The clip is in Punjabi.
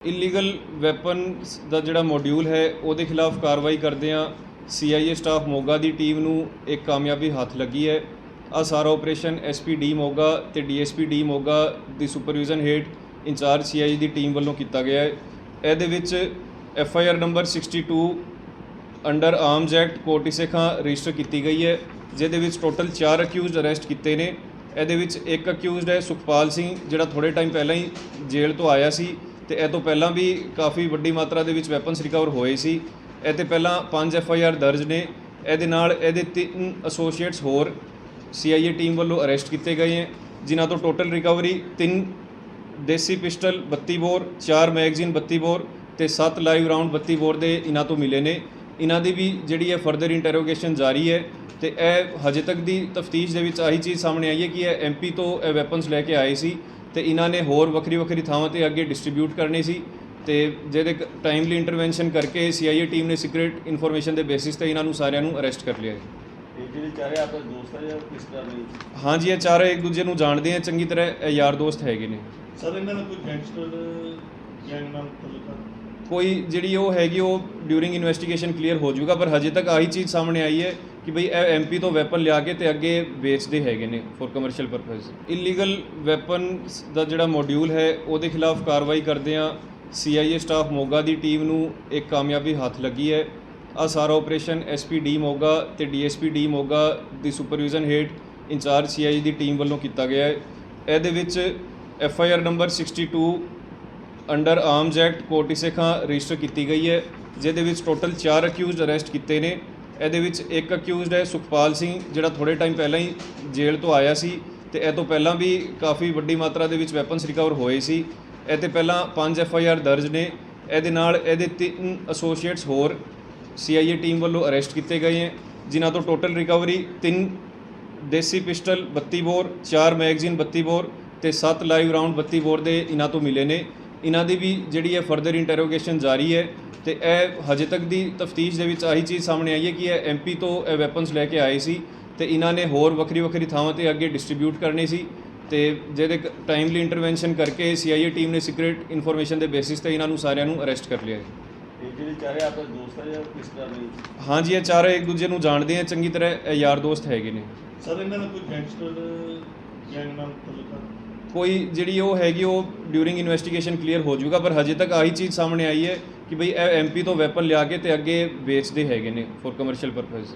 ਇਲੀਗਲ ਵੈਪਨਸ ਦਾ ਜਿਹੜਾ ਮੋਡਿਊਲ ਹੈ, ਉਹਦੇ ਖਿਲਾਫ ਕਾਰਵਾਈ ਕਰਦੇ ਆ ਸੀਆਈਏ ਸਟਾਫ ਮੋਗਾ ਦੀ ਟੀਮ ਨੂੰ ਇੱਕ ਕਾਮਯਾਬੀ ਹੱਥ ਲੱਗੀ ਹੈ। ਆ ਸਾਰਾ ਆਪਰੇਸ਼ਨ ਐਸਪੀ ਡੀ ਮੋਗਾ ਤੇ ਡੀਐਸਪੀ ਡੀ ਮੋਗਾ ਦੀ ਸੁਪਰਵਿਜ਼ਨ ਹੇਠ ਇੰਚਾਰਜ ਸੀਆਈਏ ਦੀ ਟੀਮ ਵੱਲੋਂ ਕੀਤਾ ਗਿਆ ਹੈ। ਇਹਦੇ ਵਿੱਚ F I R number 62 under Arms Act ਕੋਟੀ ਸੇਖਾਂ ਰਜਿਸਟਰ ਕੀਤੀ ਗਈ ਹੈ, ਜਿਹਦੇ ਵਿੱਚ ਟੋਟਲ 4 ਅਕਿਊਜ਼ਡ ਅਰੈਸਟ ਕੀਤੇ ਨੇ। ਇਹਦੇ ਵਿੱਚ ਇੱਕ ਅਕਿਊਜ਼ਡ ਹੈ ਸੁਖਪਾਲ ਸਿੰਘ, ਜਿਹੜਾ ਥੋੜੇ ਟਾਈਮ ਪਹਿਲਾਂ ਹੀ ਜੇਲ੍ਹ ਤੋਂ ਆਇਆ ਸੀ। ਤੇ ਇਹ ਤੋਂ ਪਹਿਲਾਂ ਵੀ ਕਾਫੀ ਵੱਡੀ ਮਾਤਰਾ ਦੇ ਵਿੱਚ ਵੈਪਨਸ ਰਿਕਵਰ ਹੋਏ ਸੀ। ਇਹ ਤੇ ਪਹਿਲਾਂ 5 ਐਫ ਆਈ ਆਰ ਦਰਜ ਨੇ। ਇਹਦੇ ਨਾਲ ਇਹਦੇ ਤਿੰਨ ਐਸੋਸੀਏਟਸ ਹੋਰ ਸੀਆਈਏ ਟੀਮ ਵੱਲੋਂ ਅਰੈਸਟ ਕੀਤੇ ਗਏ ਹੈ। ਜਿਨ੍ਹਾਂ ਤੋਂ ਟੋਟਲ ਰਿਕਵਰੀ ਤਿੰਨ ਦੇਸੀ ਪਿਸਟਲ 32 ਬੋਰ 4 ਮੈਗਜ਼ੀਨ 32 ਬੋਰ ਤੇ 7 ਲਾਈਵ ਰਾਉਂਡ 32 ਬੋਰ ਦੇ ਇਹਨਾਂ ਤੋਂ ਮਿਲੇ ਨੇ। ਇਹਨਾਂ ਦੀ ਵੀ ਜਿਹੜੀ ਹੈ ਫਰਦਰ ਇੰਟਰੋਗੇਸ਼ਨ ਜਾਰੀ ਹੈ ਤੇ ਇਹ ਹਜੇ ਤੱਕ ਦੀ ਤਫਤੀਸ਼ ਦੇ ਵਿੱਚ ਆਹੀ ਚੀਜ਼ ਸਾਹਮਣੇ ਆਈ ਹੈ ਕਿ ਇਹ ਐਮਪੀ ਤੋਂ ਇਹ ਵੈਪਨਸ ਲੈ ਕੇ ਆਏ ਸੀ। ਤੇ ਇਹਨਾਂ ਨੇ ਹੋਰ ਵੱਖਰੀ ਵੱਖਰੀ ਥਾਵਾਂ ਤੇ ਅੱਗੇ ਡਿਸਟ੍ਰੀਬਿਊਟ ਕਰਨੇ ਸੀ ਤੇ ਜਿਹਦੇ ਟਾਈਮਲੀ ਇੰਟਰਵੈਂਸ਼ਨ ਕਰਕੇ ਸੀਆਈਏ ਟੀਮ ਨੇ ਸੀਕ੍ਰੀਟ ਇਨਫੋਰਮੇਸ਼ਨ ਦੇ ਬੇਸਿਸ ਤੇ ਇਹਨਾਂ ਨੂੰ ਸਾਰਿਆਂ ਨੂੰ ਅਰੈਸਟ ਕਰ ਲਿਆ ਹੈ ਇਹ ਜਿਹੜੇ ਚਾਰੇ ਆਪਸ ਦੋਸਤ ਹੈ ਜਾਂ ਕਿਸ ਤਰ੍ਹਾਂ ਨਹੀਂ ਹਾਂਜੀ ਇਹ ਚਾਰੇ ਇੱਕ ਦੂਜੇ ਨੂੰ ਜਾਣਦੇ ਆ ਚੰਗੀ ਤਰ੍ਹਾਂ ਇਹ ਯਾਰ ਦੋਸਤ ਹੈਗੇ ਨੇ। ਸਰ ਇਹਨਾਂ ਦਾ ਕੋਈ ਗੈਂਗਸਟਰ ਗੈਂਗ ਨਾਲ ਤਲੁਕਾ ਕੋਈ ਜਿਹੜੀ ਉਹ ਹੈਗੀ ਉਹ ਡਿਊਰਿੰਗ ਇਨਵੈਸਟੀਗੇਸ਼ਨ ਕਲੀਅਰ ਹੋ ਜਾਊਗਾ ਪਰ ਹਜੇ ਤੱਕ ਆਹੀ ਚੀਜ਼ ਸਾਹਮਣੇ ਆਈ ਹੈ ਕਿ ਬਈ ਇਹ ਐਮਪੀ ਤੋਂ ਵੈਪਨ ਲਿਆ ਕੇ ਤੇ ਅੱਗੇ ਵੇਚਦੇ ਹੈਗੇ ਨੇ for commercial purpose illegal weapons ਦਾ ਜਿਹੜਾ ਮੋਡਿਊਲ ਹੈ, ਉਹਦੇ ਖਿਲਾਫ ਕਾਰਵਾਈ ਕਰਦੇ ਆ ਸੀਆਈਏ ਸਟਾਫ ਮੋਗਾ ਦੀ ਟੀਮ ਨੂੰ ਇੱਕ ਕਾਮਯਾਬੀ ਹੱਥ ਲੱਗੀ ਹੈ। ਆ ਸਾਰਾ ਆਪਰੇਸ਼ਨ ਐਸਪੀ ਡੀ ਮੋਗਾ ਤੇ ਡੀਐਸਪੀ ਡੀ ਮੋਗਾ ਦੀ ਸੁਪਰਵਿਜ਼ਨ ਹੇਠ ਇੰਚਾਰਜ ਸੀਆਈਏ ਦੀ ਟੀਮ ਵੱਲੋਂ ਕੀਤਾ ਗਿਆ ਹੈ। ਇਹਦੇ ਵਿੱਚ F I R number 62 under Arms Act ਕੋਟੀ ਸੇਖਾਂ ਰਜਿਸਟਰ ਕੀਤੀ ਗਈ ਹੈ। ਜਿਹਦੇ ਵਿੱਚ ਟੋਟਲ 4 ਅਕਿਊਜ਼ਡ ਅਰੈਸਟ ਕੀਤੇ ਨੇ। ਇਹਦੇ ਵਿੱਚ ਇੱਕ ਅਕਿਊਜ਼ਡ ਹੈ ਸੁਖਪਾਲ ਸਿੰਘ, ਜਿਹੜਾ ਥੋੜੇ ਟਾਈਮ ਪਹਿਲਾਂ ਹੀ ਜੇਲ੍ਹ ਤੋਂ ਆਇਆ ਸੀ ਤੇ ਇਹ ਤੋਂ ਪਹਿਲਾਂ ਵੀ ਕਾਫੀ ਵੱਡੀ ਮਾਤਰਾ ਦੇ ਵਿੱਚ ਵੈਪਨਸ ਰਿਕਵਰ ਹੋਏ ਸੀ। ਇਹ ਤੇ ਪਹਿਲਾਂ 5 ਐਫ ਆਈ ਆਰ ਦਰਜ ਨੇ। ਇਹਦੇ ਨਾਲ ਇਹਦੇ ਤਿੰਨ ਐਸੋਸੀਏਟਸ ਹੋਰ ਸੀਆਈਏ ਟੀਮ ਵੱਲੋਂ ਅਰੈਸਟ ਕੀਤੇ ਗਏ ਹੈ, ਜਿਨ੍ਹਾਂ ਤੋਂ ਟੋਟਲ ਰਿਕਵਰੀ ਤਿੰਨ ਦੇਸੀ ਪਿਸਟਲ 32 ਬੋਰ 4 ਮੈਗਜ਼ੀਨ 32 ਬੋਰ ਤੇ 7 ਲਾਈਵ ਰਾਉਂਡ 32 ਬੋਰ ਦੇ ਇਹਨਾਂ ਤੋਂ ਮਿਲੇ ਨੇ। ਇਹਨਾਂ ਦੀ ਵੀ ਜਿਹੜੀ ਹੈ ਫਰਦਰ ਇੰਟਰੋਗੇਸ਼ਨ ਜਾਰੀ ਹੈ ਤੇ ਇਹ ਹਜੇ ਤੱਕ ਦੀ ਤਫਤੀਸ਼ ਦੇ ਵਿੱਚ ਆਹੀ ਚੀਜ਼ ਸਾਹਮਣੇ ਆਈ ਹੈ ਕਿ ਇਹ ਐਮਪੀ ਤੋਂ ਇਹ ਵੈਪਨਸ ਲੈ ਕੇ ਆਏ ਸੀ ਤੇ ਇਹਨਾਂ ਨੇ ਹੋਰ ਵੱਖਰੀ ਵੱਖਰੀ ਥਾਵਾਂ ਤੇ ਅੱਗੇ ਡਿਸਟ੍ਰੀਬਿਊਟ ਕਰਨੇ ਸੀ ਤੇ ਜਿਹਦੇ ਟਾਈਮਲੀ ਇੰਟਰਵੈਂਸ਼ਨ ਕਰਕੇ ਸੀਆਈਏ ਟੀਮ ਨੇ ਸੀਕ੍ਰੀਟ ਇਨਫੋਰਮੇਸ਼ਨ ਦੇ ਬੇਸਿਸ ਤੇ ਇਹਨਾਂ ਨੂੰ ਸਾਰਿਆਂ ਨੂੰ ਅਰੈਸਟ ਕਰ ਲਿਆ ਹੈ ਇਹ ਜਿਹੜੇ ਚਾਰੇ ਆਪਸ ਦੋਸਤ ਹੈ ਜਾਂ ਕਿਸ ਤਰ੍ਹਾਂ ਨਹੀਂ ਹਾਂਜੀ ਇਹ ਚਾਰੇ ਇੱਕ ਦੂਜੇ ਨੂੰ ਜਾਣਦੇ ਆ ਚੰਗੀ ਤਰ੍ਹਾਂ ਇਹ ਯਾਰ ਦੋਸਤ ਹੈਗੇ ਨੇ। ਸਰ ਇਹਨਾਂ ਦਾ ਕੋਈ ਗੈਂਗਸਟਰ ਗੈਂਗ ਨਾਲ ਤਲੁਕਾ ਕੋਈ ਜਿਹੜੀ ਉਹ ਹੈਗੀ, ਉਹ ਡਿਊਰਿੰਗ ਇਨਵੈਸਟੀਗੇਸ਼ਨ ਕਲੀਅਰ ਹੋ ਜਾਊਗਾ, ਪਰ ਹਜੇ ਤੱਕ ਆਹੀ ਚੀਜ਼ ਸਾਹਮਣੇ ਆਈ ਹੈ ਕਿ ਬਈ ਇਹ ਐਮਪੀ ਤੋਂ ਵੈਪਨ ਲਿਆ ਕੇ ਤੇ ਅੱਗੇ ਵੇਚਦੇ ਹੈਗੇ ਨੇ ਫॉर ਕਮਰਸ਼ੀਅਲ ਪਰਪਸ